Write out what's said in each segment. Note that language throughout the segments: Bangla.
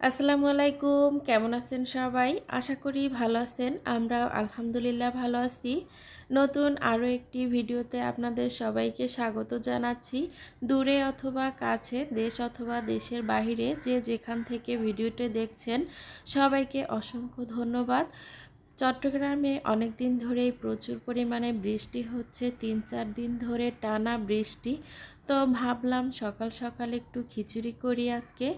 আসসালামু আলাইকুম, কেমন আছেন সবাই? আশা করি ভালো আছেন আমরা আলহামদুলিল্লাহ ভালো আছি। নতুন আরও একটি ভিডিওতে আপনাদের সবাইকে স্বাগত জানাচ্ছি। দূরে অথবা কাছে, দেশ অথবা দেশের বাহিরে যে যেখান থেকে ভিডিওটি দেখছেন, সবাইকে অসংখ্য ধন্যবাদ। চট্টগ্রামে অনেক দিন ধরেই প্রচুর পরিমাণে বৃষ্টি হচ্ছে, তিন চার দিন ধরে টানা বৃষ্টি। তো ভাবলাম সকাল সকাল একটু খিচুড়ি করি আজকে।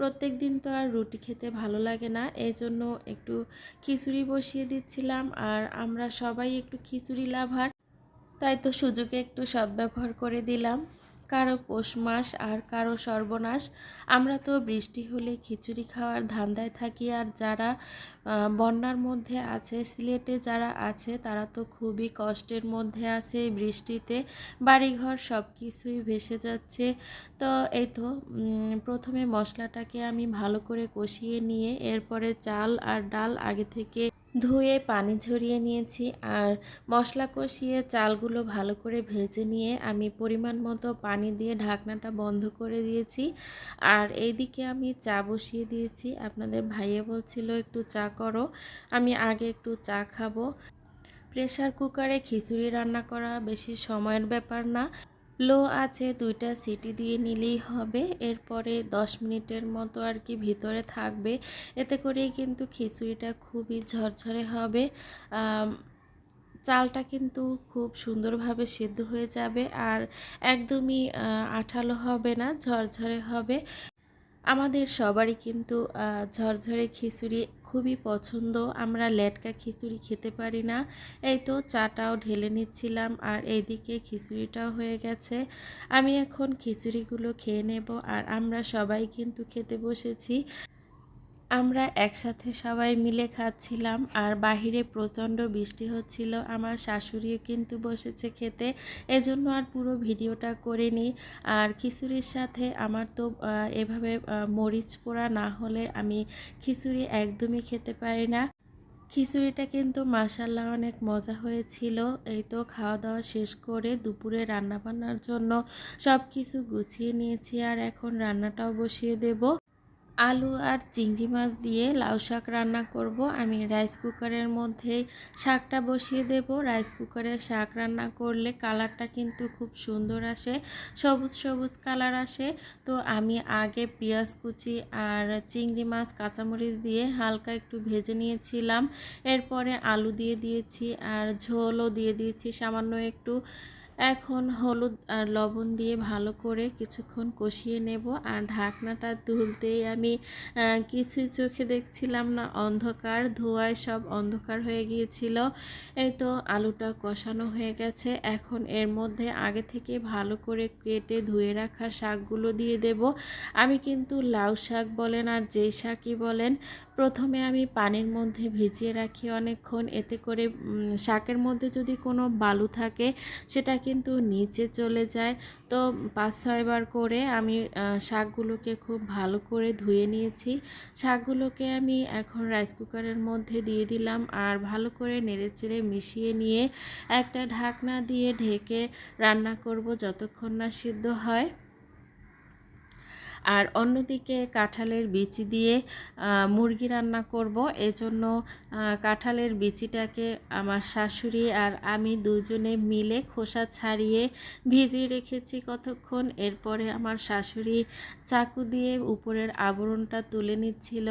প্রত্যেক দিন তো আর রুটি খেতে ভালো লাগে না। এই জন্য একটু খিচুড়ি বসিয়ে দিচ্ছিলাম আর আমরা সবাই একটু খিচুড়ি লাভার। তাই তো সুযোগে একটু সদ্ব্যবহার করে দিলাম। কারও পৌষ মাস আর কারও সর্বনাশ। আমরা তো বৃষ্টি হলে খিচুড়ি খাওয়ার ধান্দায় থাকি আর যারা বন্যার মধ্যে আছে, সিলেটে যারা আছে, তারা তো খুবই কষ্টের মধ্যে আছে বৃষ্টিতে। বাড়িঘর সব কিছুই ভেসে যাচ্ছে। তো এই তো প্রথমে মশলাটাকে আমি ভালো করে কষিয়ে নিয়ে এরপরে চাল আর ডাল আগে থেকে ধুয়ে পানি ঝরিয়ে নিয়েছি আর মশলা কষিয়ে চালগুলো ভালো করে ভেজে নিয়ে আমি পরিমাণ মতো পানি দিয়ে ঢাকনাটা বন্ধ করে দিয়েছি। আর এইদিকে আমি চা বসিয়ে দিয়েছি। আপনাদের ভাইয়ে বলছিল, একটু চা করো, আমি আগে একটু চা খাব। প্রেশার কুকারে খিচুড়ি রান্না করা বেশি সময়ের ব্যাপার না। লো আছে, দুইটা সিটি দিয়ে নিলেই হবে। এরপরে দশ মিনিটের মতো আর কি ভিতরে থাকবে। এতে করেই কিন্তু খিচুড়িটা খুবই ঝরঝরে হবে। চালটা কিন্তু খুব সুন্দরভাবে সিদ্ধ হয়ে যাবে আর একদমই আঠালো হবে না, ঝরঝরে হবে। আমাদের সবারই কিন্তু ঝরঝরে খিচুড়ি খুবই পছন্দ। আমরা লেটকা খিচুড়ি খেতে পারি না। এই তো চাটাও ঢেলে নিচ্ছিলাম আর এইদিকে খিচুড়িটাও হয়ে গেছে। আমি এখন খিচুড়িগুলো খেয়ে নেব আর আমরা সবাই কিন্তু খেতে বসেছি। আমরা একসাথে সবাই মিলে খাচ্ছিলাম আর বাহিরে প্রচণ্ড বৃষ্টি হচ্ছিল। আমার শাশুড়িও কিন্তু বসেছে খেতে। এজন্য আর পুরো ভিডিওটা করিনি। আর খিচুড়ির সাথে আমার তো এভাবে মরিচ পোড়া না হলে আমি খিচুড়ি একদমই খেতে পারি না। খিচুড়িটা কিন্তু মাসাল্লাহ অনেক মজা হয়েছিল। এই তো খাওয়া দাওয়া শেষ করে দুপুরে রান্না বান্নার জন্য সব কিছু গুছিয়ে নিয়েছি আর এখন রান্নাটাও বসিয়ে দেব। আলু আর চিংড়ি মাছ দিয়ে লাউ শাক রান্না করব। আমি রাইস কুকারের মধ্যে শাকটা বসিয়ে দেব। রাইস কুকারে শাক রান্না করলে কালারটা কিন্তু খুব সুন্দর আসে, সবুজ সবুজ কালার আসে। তো আমি আগে পেঁয়াজ কুচি আর চিংড়ি মাছ, কাঁচামরিচ দিয়ে হালকা একটু ভেজে নিয়েছিলাম। এরপরে আলু দিয়ে দিয়েছি আর ঝোলও দিয়ে দিয়েছি, সামান্য একটু এখন হলুদ আর লবণ দিয়ে ভালো করে কিছুক্ষণ কষিয়ে নেব আর ঢাকনাটা তুলতেই আমি কিছুই চোখে দেখছিলাম না, অন্ধকার, ধোয়ায় সব অন্ধকার হয়ে গিয়েছিল। এই তো আলুটা কষানো হয়ে গেছে। এখন এর মধ্যে আগে থেকে ভালো করে কেটে ধুয়ে রাখা শাকগুলো দিয়ে দেব। আমি কিন্তু লাউ শাক বলেন আর যেই শাকই বলেন প্রথমে আমি পানির মধ্যে ভিজিয়ে রাখি অনেকক্ষণ। এতে করে শাকের মধ্যে যদি কোনো বালু থাকে, সেটা কিন্তু নিচে চলে যায়। তো পাঁচ ছয়বার করে আমি শাকগুলোকে খুব ভালো করে ধুয়ে নিয়েছি। শাকগুলোকে আমি এখন রাইস কুকারের মধ্যে দিয়ে দিলাম আর ভালো করে নেড়েচেড়ে মিশিয়ে নিয়ে একটা ঢাকনা দিয়ে ঢেকে রান্না করব যতক্ষণ না সিদ্ধ হয়। আর অন্যদিকে কাঁঠালের বিচি দিয়ে মুরগি রান্না করব। এজন্য কাঁঠালের বিচিটাকে আমার শাশুড়ি আর আমি দুজনে মিলে খোসা ছাড়িয়ে ভিজিয়ে রেখেছি কতক্ষণ। এরপরে আমার শাশুড়ি চাকু দিয়ে উপরের আবরণটা তুলে নিচ্ছিল।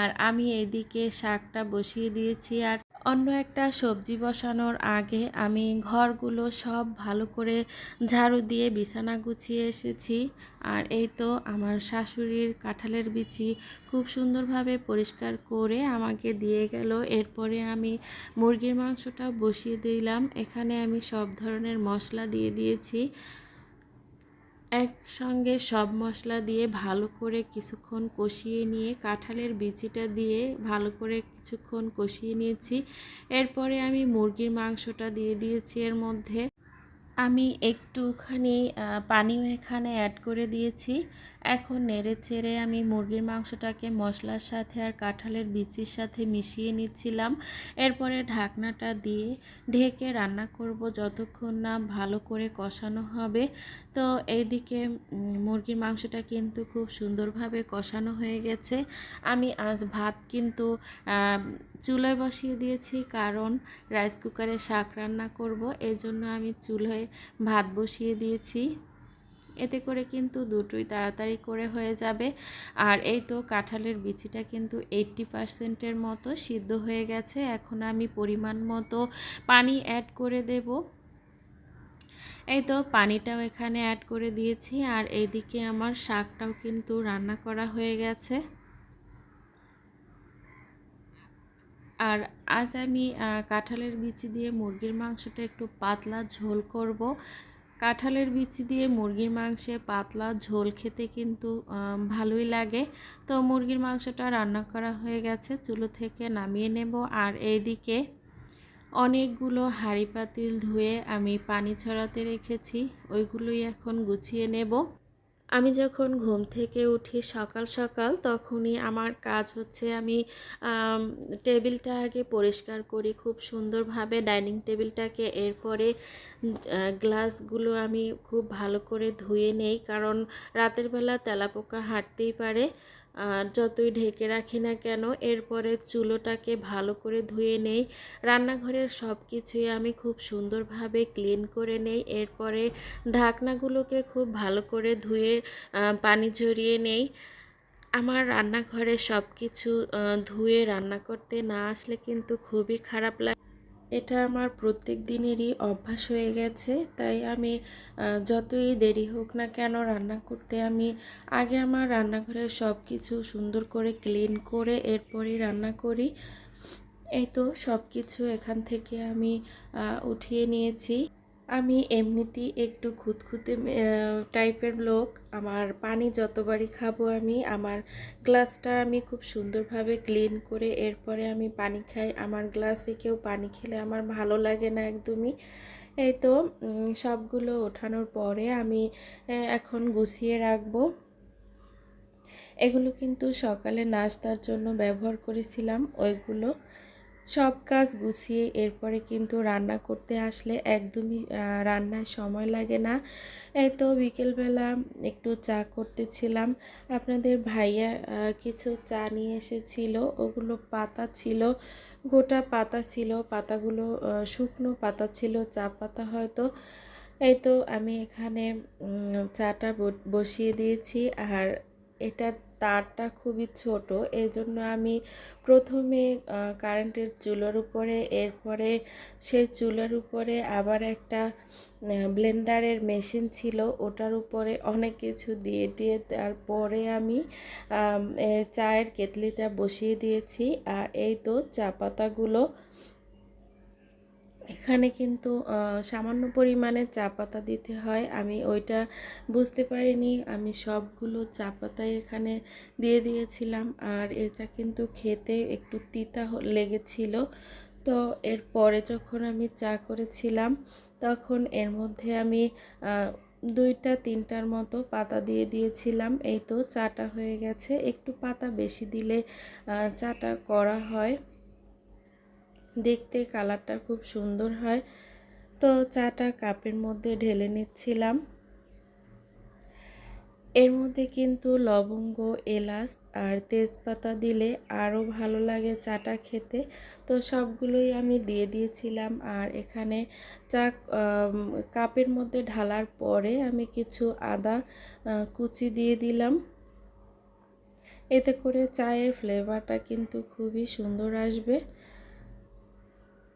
আর আমি এদিকে শাকটা বসিয়ে দিয়েছি। আর অন্য একটা সবজি বসানোর আগে আমি ঘরগুলো সব ভালো করে ঝাড়ু দিয়ে বিছানা গুছিয়ে এসেছি। আর এই তো আমার শাশুড়ির কাঁঠালের বিচি খুব সুন্দরভাবে পরিষ্কার করে আমাকে দিয়ে গেল। এরপরে আমি মুরগির মাংসটা বসিয়ে দিলাম। এখানে আমি সব ধরনের মশলা দিয়ে দিয়েছি। একসঙ্গে সব মশলা দিয়ে ভালো করে কিছুক্ষণ কষিয়ে নিয়ে কাঁঠালের বিচিটা দিয়ে ভালো করে কিছুক্ষণ কষিয়ে নিয়েছি। এরপরে আমি মুরগির মাংসটা দিয়ে দিয়েছি এর মধ্যে। আমি একটুখানি পানিও এখানে অ্যাড করে দিয়েছি। এখন নেড়ে চেড়ে আমি মুরগির মাংসটাকে মশলার সাথে আর কাঁঠালের বিচির সাথে মিশিয়ে নিচ্ছিলাম। এরপরে ঢাকনাটা দিয়ে ঢেকে রান্না করব যতক্ষণ না ভালো করে কষানো হবে। তো এইদিকে মুরগির মাংসটা কিন্তু খুব সুন্দরভাবে কষানো হয়ে গেছে। আমি আজ ভাত কিন্তু চুলোয় বসিয়ে দিয়েছি কারণ রাইস কুকারে শাক রান্না করব। এই জন্য আমি চুলোয় ভাত বসিয়ে দিয়েছি। এতে করে কিন্তু দুটোই তাড়াতাড়ি করে হয়ে যাবে। আর এই তো কাঁঠালের বিচিটা কিন্তু এইট্টি পারসেন্টের মতো সিদ্ধ হয়ে গেছে। এখন আমি পরিমাণ মতো পানি অ্যাড করে দেব। এই তো পানিটাও এখানে অ্যাড করে দিয়েছি। আর এইদিকে আমার শাকটাও কিন্তু রান্না করা হয়ে গেছে। আর আজ আমি কাঁঠালের বিচি দিয়ে মুরগির মাংসটা একটু পাতলা ঝোল করব। কাঁঠালের বিচি দিয়ে মুরগির মাংসে পাতলা ঝোল খেতে কিন্তু ভালোই লাগে। তো মুরগির মাংসটা রান্না করা হয়ে গেছে, চুলো থেকে নামিয়ে নেব। আর এইদিকে অনেকগুলো হাঁড়ি পাতিল ধুয়ে আমি পানি ছড়াতে রেখেছি, ওইগুলোই এখন গুছিয়ে নেব। আমি যখন ঘুম থেকে উঠি সকাল সকাল তখনই আমার কাজ হচ্ছে আমি টেবিলটা আগে পরিষ্কার করি খুব সুন্দরভাবে ডাইনিং টেবিলটাকে। এরপরে গ্লাসগুলো আমি খুব ভালো করে ধুয়ে নেই কারণ রাতের বেলা তেলাপোকা হাঁটতেই পারে। আর যতই ঢেকে রাখি না কেন, এরপরে চুলোটাকে ভালো করে ধুয়ে নেই। রান্নাঘরের সব কিছুই আমি খুব সুন্দরভাবে ক্লিন করে নেই। এরপরে ঢাকনাগুলোকে খুব ভালো করে ধুয়ে পানি ঝরিয়ে নেই। আমার রান্নাঘরে সব কিছু ধুয়ে রান্না করতে না আসলে কিন্তু খুবই খারাপ লাগে এটা আমার প্রত্যেক দিনেরই অভ্যাস হয়ে গেছে। তাই আমি যতই দেরি হোক না কেন রান্না করতে আমি আগে আমার রান্নাঘরের সব কিছু সুন্দর করে ক্লিন করে এরপরই রান্না করি। এই তো সব কিছু এখান থেকে আমি উঠিয়ে নিয়েছি। আমি এমনিতেই একটু খুঁতখুঁতে টাইপের লোক। আমার পানি যতবারই খাব আমি, আমার গ্লাসটা আমি খুব সুন্দরভাবে ক্লিন করে এরপরে আমি পানি খাই। আমার গ্লাসে কেউ পানি খেলে আমার ভালো লাগে না একদমই। এই তো সবগুলো ওঠানোর পরে আমি এখন গুছিয়ে রাখব। এগুলো কিন্তু সকালে নাস্তার জন্য ব্যবহার করেছিলাম, ওইগুলো। সব কাজ গুছিয়ে এরপরে কিন্তু রান্না করতে আসলে একদমই রান্নায় সময় লাগে না। এই তো বিকেলবেলা একটু চা করতেছিলাম। আপনাদের ভাইয়া কিছু চা নিয়ে এসেছিল। ওগুলো পাতা ছিল, গোটা পাতা ছিল। পাতাগুলো শুকনো পাতা ছিল, চা পাতা হয়তো। এই তো আমি এখানে চাটা বসিয়ে দিয়েছি। আর এটার তারটা খুবই ছোট। এই জন্য আমি প্রথমে কারেন্টের চুলার উপরে, এরপরে সেই চুলার উপরে আবার একটা ব্লেন্ডারের মেশিন ছিল, ওটার উপরে অনেক কিছু দিয়ে দিয়ে তারপরে আমি চায়ের কেতলিটা বসিয়ে দিয়েছি। আর এই তো চা পাতাগুলো এখানে কিন্তু সামান্য পরিমাণে চা পাতা দিতে হয়। আমি ওইটা বুঝতে পারিনি। আমি সবগুলো চা পাতাই এখানে দিয়ে দিয়েছিলাম। আর এটা কিন্তু খেতে একটু তিতা লেগেছিল। তো এরপরে যখন আমি চা করেছিলাম, তখন এর মধ্যে আমি দুইটা, তিনটার মতো পাতা দিয়ে দিয়েছিলাম। এই তো চাটা হয়ে গেছে। একটু পাতা বেশি দিলে চাটা করা হয়। দেখতে কালারটা খুব সুন্দর হয়। তো চাটা কাপের মধ্যে ঢেলে নিচ্ছিলাম। এর মধ্যে কিন্তু লবঙ্গ, এলাচ আর তেজপাতা দিলে আরও ভালো লাগে চাটা খেতে। তো সবগুলোই আমি দিয়ে দিয়েছিলাম আর এখানে চা কাপের মধ্যে ঢালার পরে আমি কিছু আদা কুচি দিয়ে দিলাম। এতে করে চায়ের ফ্লেভারটা কিন্তু খুবই সুন্দর আসবে।